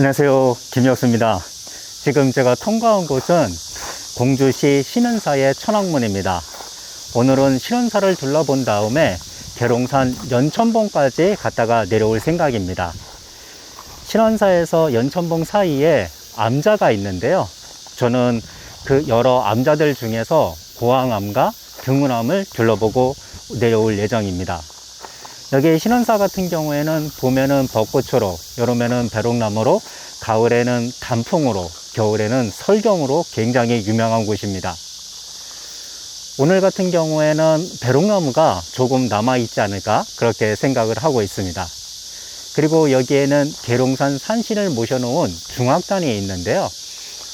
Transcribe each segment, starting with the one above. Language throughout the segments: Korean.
안녕하세요. 김혁수입니다. 지금 제가 통과한 곳은 공주시 신은사의 천왕문입니다. 오늘은 신은사를 둘러본 다음에 계룡산 연천봉까지 갔다가 내려올 생각입니다. 신원사에서 연천봉 사이에 암자가 있는데요. 저는 그 여러 암자들 중에서 고항암과 등운암을 둘러보고 내려올 예정입니다. 여기 신원사 같은 경우에는 봄에는 벚꽃으로, 여름에는 배롱나무로, 가을에는 단풍으로, 겨울에는 설경으로 굉장히 유명한 곳입니다. 오늘 같은 경우에는 배롱나무가 조금 남아있지 않을까 그렇게 생각을 하고 있습니다. 그리고 여기에는 계룡산 산신을 모셔놓은 중학단이 있는데요.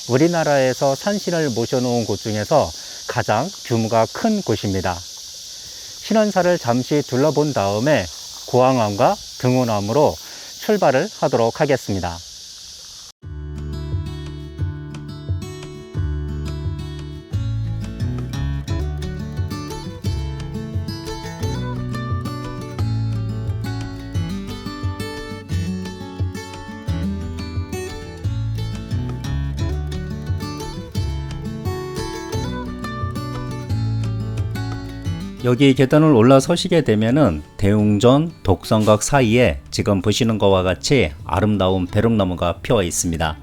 우리나라에서 산신을 모셔놓은 곳 중에서 가장 규모가 큰 곳입니다. 신원사를 잠시 둘러본 다음에 고항암과 등운암으로 출발을 하도록 하겠습니다. 여기 계단을 올라서시게 되면은 대웅전 독성각 사이에 지금 보시는 것과 같이 아름다운 배롱나무가 피어 있습니다.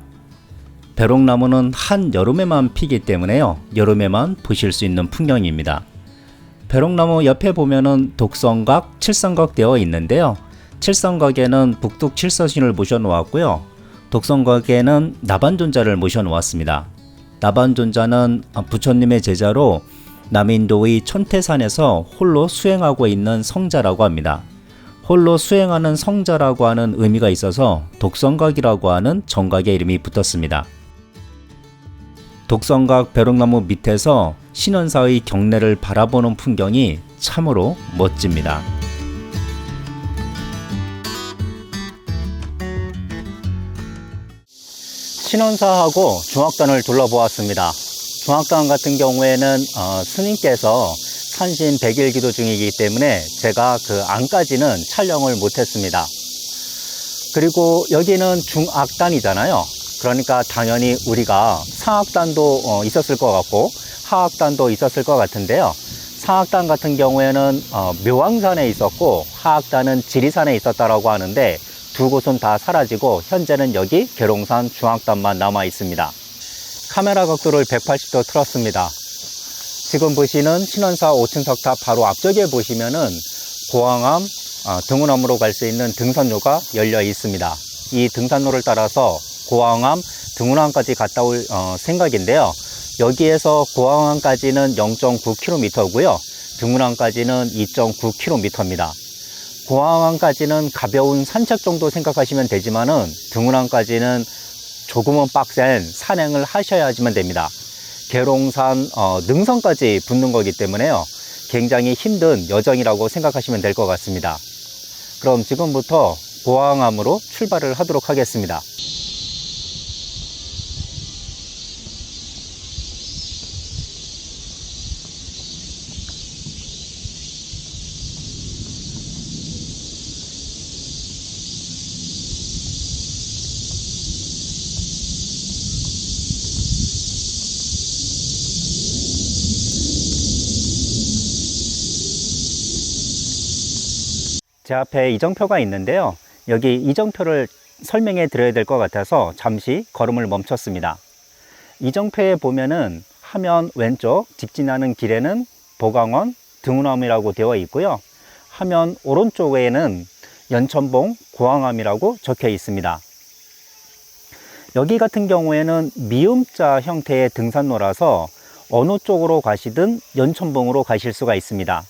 배롱나무는 한 여름에만 피기 때문에요. 여름에만 보실 수 있는 풍경입니다. 배롱나무 옆에 보면은 독성각, 칠성각 되어 있는데요. 칠성각에는 북둑 칠서신을 모셔 놓았고요. 독성각에는 나반존자를 모셔 놓았습니다. 나반존자는 부처님의 제자로 남인도의 천태산에서 홀로 수행하고 있는 성자라고 합니다. 홀로 수행하는 성자라고 하는 의미가 있어서 독성각이라고 하는 정각의 이름이 붙었습니다. 독성각 벼룩나무 밑에서 신원사의 경내를 바라보는 풍경이 참으로 멋집니다. 신원사하고 중학단을 둘러보았습니다. 중학단 같은 경우에는 어, 스님께서 산신 100일 기도 중이기 때문에 제가 그 안까지는 촬영을 못했습니다. 그리고 여기는 중악단이잖아요. 그러니까 당연히 우리가 상악단도 어, 있었을 것 같고 하악단도 있었을 것 같은데요. 상악단 같은 경우에는 어, 묘왕산에 있었고 하악단은 지리산에 있었다라고 하는데 두 곳은 다 사라지고 현재는 여기 계룡산 중학단만 남아 있습니다. 카메라 각도를 180도 틀었습니다. 지금 보시는 신원사 5층 석탑 바로 앞쪽에 보시면은 고항암 어, 등운암으로 갈 수 있는 등산로가 열려 있습니다. 이 등산로를 따라서 고항암 등운암까지 갔다 올 어, 생각인데요. 여기에서 고항암까지는 0.9km고요. 등운암까지는 2.9km입니다. 고항암까지는 가벼운 산책 정도 생각하시면 되지만은 등운암까지는 조금은 빡센 산행을 하셔야지만 됩니다. 계룡산 어, 능선까지 붙는 거기 때문에요. 굉장히 힘든 여정이라고 생각하시면 될 것 같습니다. 그럼 지금부터 고항암으로 출발을 하도록 하겠습니다. 제 앞에 이정표가 있는데요. 여기 이정표를 설명해 드려야 될 것 같아서 잠시 걸음을 멈췄습니다. 이정표에 보면은 화면 왼쪽 직진하는 길에는 보강원 등운암이라고 되어 있고요. 화면 오른쪽에는 연천봉 고항암이라고 적혀 있습니다. 여기 같은 경우에는 미음자 형태의 등산로라서 어느 쪽으로 가시든 연천봉으로 가실 수가 있습니다.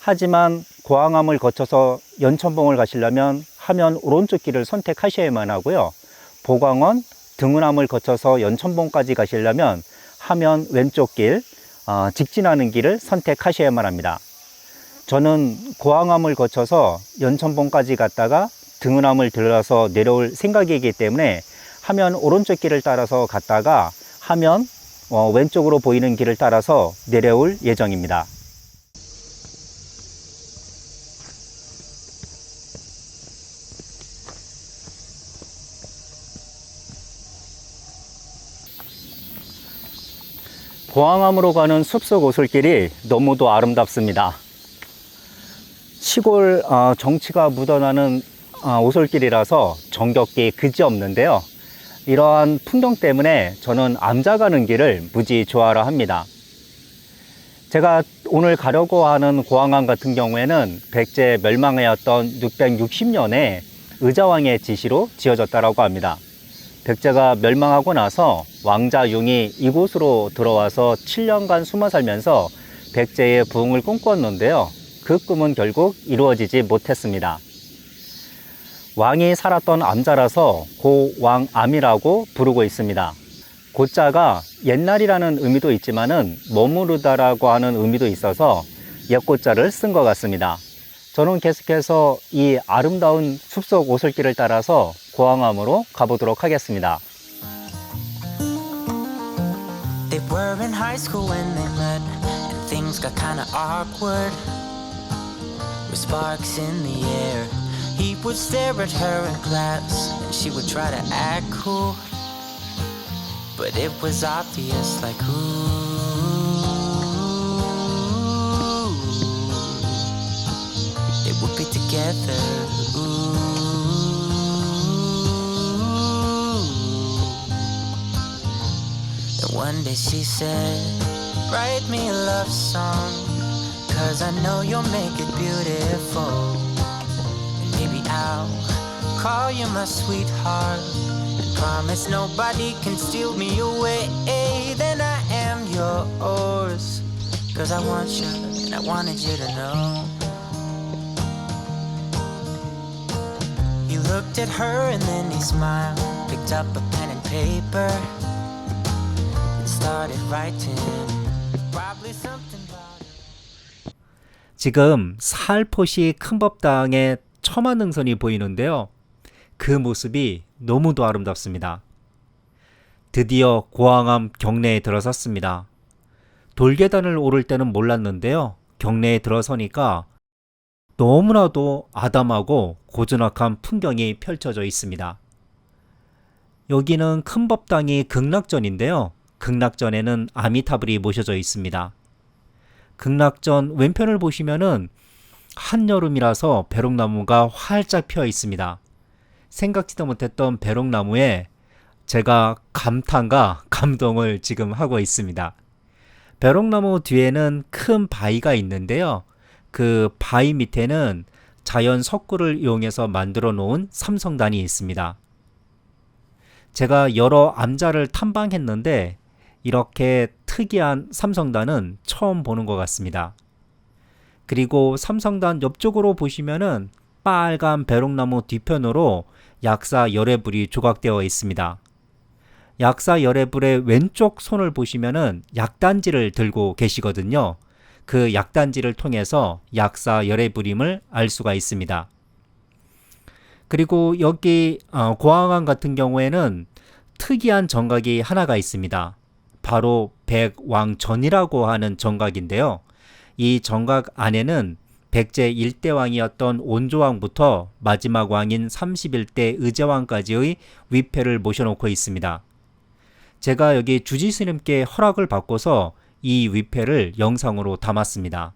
하지만 고항암을 거쳐서 연천봉을 가시려면 화면 오른쪽 길을 선택하셔야만 하고요. 보광원, 등운암을 거쳐서 연천봉까지 가시려면 화면 왼쪽 길, 어, 직진하는 길을 선택하셔야만 합니다. 저는 고항암을 거쳐서 연천봉까지 갔다가 등운암을 들러서 내려올 생각이기 때문에 화면 오른쪽 길을 따라서 갔다가 화면 어, 왼쪽으로 보이는 길을 따라서 내려올 예정입니다. 고항암으로 가는 숲속 오솔길이 너무도 아름답습니다. 시골 어, 정치가 묻어나는 어, 오솔길이라서 정겹기 그지없는데요. 이러한 풍경 때문에 저는 암자 가는 길을 무지 좋아라 합니다. 제가 오늘 가려고 하는 고항암 같은 경우에는 백제 멸망해왔던 660년에 의자왕의 지시로 지어졌다고 합니다. 백제가 멸망하고 나서 왕자 융이 이곳으로 들어와서 7년간 숨어 살면서 백제의 부흥을 꿈꿨는데요. 그 꿈은 결국 이루어지지 못했습니다. 왕이 살았던 암자라서 고왕암이라고 부르고 있습니다. 고자가 옛날이라는 의미도 있지만은 머무르다라고 하는 의미도 있어서 옛고자를 쓴 것 같습니다. 저는 계속해서 이 아름다운 숲속 오솔길을 따라서 고항암으로 가보도록 하겠습니다. Sparks in the air, he would stare at her in class, and she would try to act cool. But it was obvious, like, ooh, together. Ooh. And one day she said, Write me a love song, cause I know you'll make it beautiful. And maybe I'll call you my sweetheart, and promise nobody can steal me away. Then I am yours, cause I want you, and I wanted you to know. Looked at her and then he smiled, picked up a pen and paper and started writing. 지금 살포시 큰법당의 첨화 능선이 보이는데요. 그 모습이 너무도 아름답습니다. 드디어 고항암 경내에 들어섰습니다. 돌계단을 오를 때는 몰랐는데요. 경내에 들어서니까 너무나도 아담하고 고즈넉한 풍경이 펼쳐져 있습니다. 여기는 큰 법당이 극락전인데요. 극락전에는 아미타불이 모셔져 있습니다. 극락전 왼편을 보시면은 한여름이라서 배롱나무가 활짝 피어 있습니다. 생각지도 못했던 배롱나무에 제가 감탄과 감동을 지금 하고 있습니다. 배롱나무 뒤에는 큰 바위가 있는데요. 그 바위 밑에는 자연 석굴을 이용해서 만들어 놓은 삼성단이 있습니다. 제가 여러 암자를 탐방했는데 이렇게 특이한 삼성단은 처음 보는 것 같습니다. 그리고 삼성단 옆쪽으로 보시면은 빨간 배롱나무 뒤편으로 약사 열애불이 조각되어 있습니다. 약사 열애불의 왼쪽 손을 보시면은 약단지를 들고 계시거든요. 그 약단지를 통해서 약사 열애불임을 알 수가 있습니다. 그리고 여기 어, 고항암 같은 경우에는 특이한 정각이 하나가 있습니다. 바로 백왕전이라고 하는 정각인데요. 이 정각 안에는 백제 1대 왕이었던 온조왕부터 마지막 왕인 31대 의제왕까지의 위패를 모셔놓고 있습니다. 제가 여기 주지스님께 허락을 받고서 이 위패를 영상으로 담았습니다.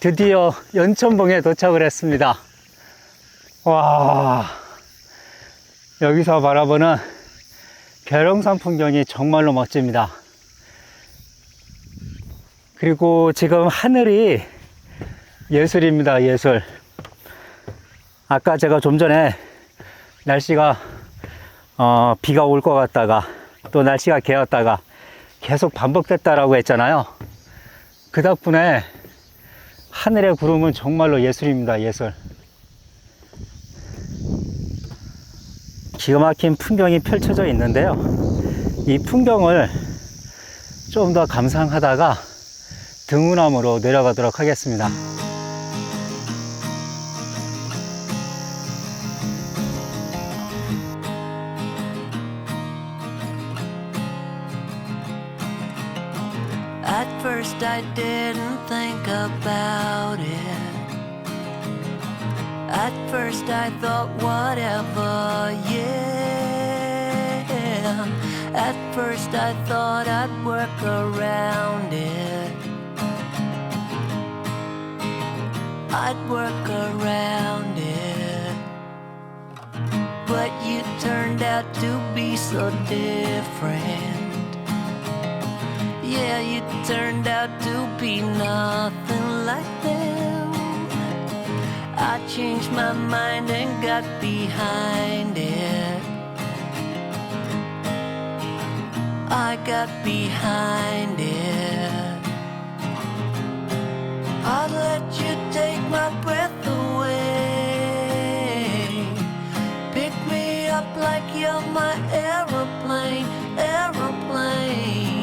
드디어 연천봉에 도착을 했습니다. 와, 여기서 바라보는 계룡산 풍경이 정말로 멋집니다. 그리고 지금 하늘이 예술입니다, 예술. 아까 제가 좀 전에 날씨가 어, 비가 올 것 같다가 또 날씨가 개었다가 계속 반복됐다라고 했잖아요. 그 덕분에 하늘의 구름은 정말로 예술입니다. 예술. 기가 막힌 풍경이 펼쳐져 있는데요. 이 풍경을 좀 더 감상하다가 등운함으로 내려가도록 하겠습니다. First, I didn't think about it. At first, I thought, whatever, yeah. At first, I thought I'd work around it. I'd work around it. But you turned out to be so different. Yeah, you turned out to be nothing like them. I changed my mind and got behind it. I got behind it. I'd let you take my breath away. Pick me up like you're my aeroplane, aeroplane.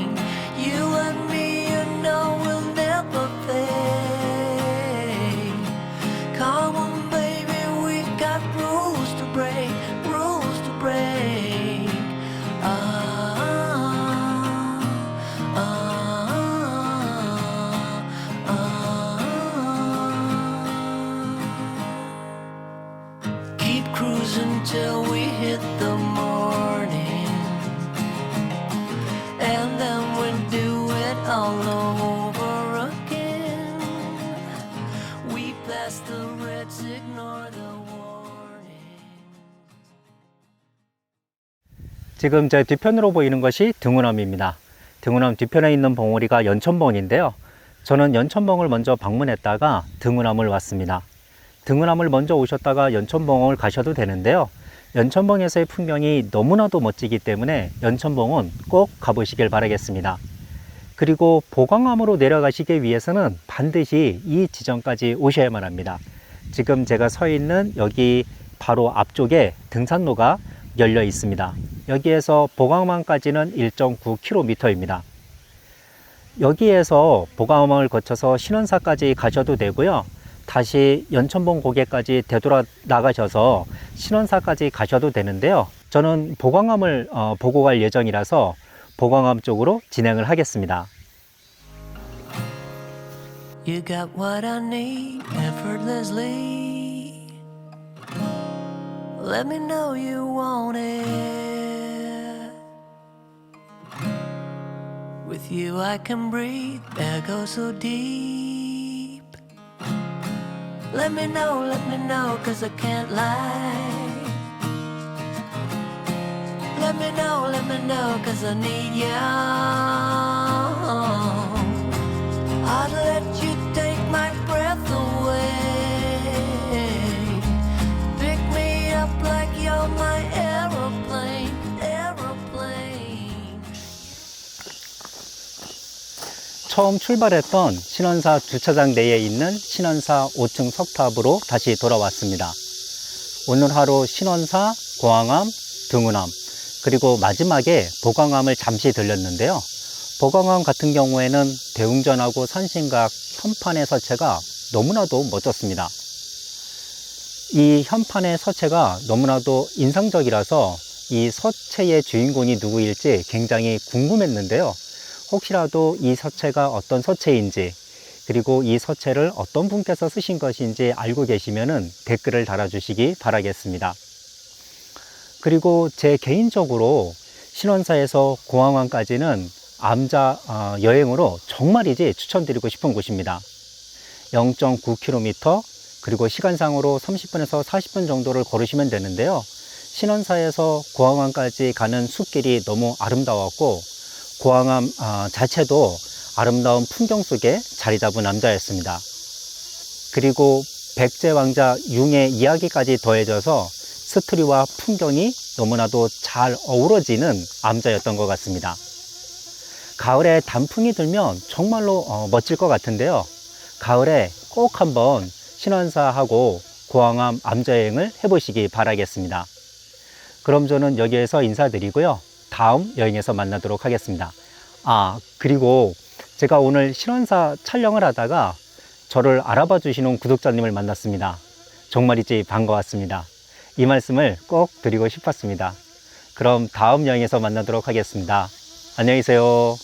지금 제 뒤편으로 보이는 것이 등운함입니다. 등운함 뒤편에 있는 봉우리가 연천봉인데요. 저는 연천봉을 먼저 방문했다가 등운함을 왔습니다. 등운함을 먼저 오셨다가 연천봉을 가셔도 되는데요. 연천봉에서의 풍경이 너무나도 멋지기 때문에 연천봉은 꼭 가보시길 바라겠습니다. 그리고 보광암으로 내려가시기 위해서는 반드시 이 지점까지 오셔야만 합니다. 지금 제가 서 있는 여기 바로 앞쪽에 등산로가 열려 있습니다. 여기에서 보광암까지는 1.9km입니다. 여기에서 보광암을 거쳐서 신원사까지 가셔도 되고요. 다시 연천봉 고개까지 되돌아 나가셔서 신원사까지 가셔도 되는데요. 저는 보광암을 어, 보고 갈 예정이라서 보광암 쪽으로 진행을 하겠습니다. You got what I need effortlessly. Let me know you want it. With you, I can breathe, air goes so deep. Let me know, let me know, cause I can't lie. Let me know, let me know, cause I need you. 처음 출발했던 신원사 주차장 내에 있는 신원사 5층 석탑으로 다시 돌아왔습니다. 오늘 하루 신원사, 고항암, 등운암, 그리고 마지막에 보광암을 잠시 들렸는데요. 보광암 같은 경우에는 대웅전하고 산신각 현판의 서체가 너무나도 멋졌습니다. 이 현판의 서체가 너무나도 인상적이라서 이 서체의 주인공이 누구일지 굉장히 궁금했는데요. 혹시라도 이 서체가 어떤 서체인지 그리고 이 서체를 어떤 분께서 쓰신 것인지 알고 계시면 댓글을 달아주시기 바라겠습니다. 그리고 제 개인적으로 신원사에서 공항湾까지는 암자 어, 여행으로 정말이지 추천드리고 싶은 곳입니다. 0.9km 그리고 시간상으로 30분에서 40분 정도를 걸으시면 되는데요. 신원사에서 고항암까지 가는 숲길이 너무 아름다웠고 고항암 어, 자체도 아름다운 풍경 속에 자리 잡은 남자였습니다. 그리고 백제 왕자 융의 이야기까지 더해져서 스토리와 풍경이 너무나도 잘 어우러지는 암자였던 것 같습니다. 가을에 단풍이 들면 정말로 어, 멋질 것 같은데요. 가을에 꼭 한번 신원사하고 고항암 암자여행을 해보시기 바라겠습니다. 그럼 저는 여기에서 인사드리고요. 다음 여행에서 만나도록 하겠습니다. 아, 그리고 제가 오늘 신원사 촬영을 하다가 저를 알아봐 주시는 구독자님을 만났습니다. 정말이지 반가웠습니다. 이 말씀을 꼭 드리고 싶었습니다. 그럼 다음 여행에서 만나도록 하겠습니다. 안녕히 계세요.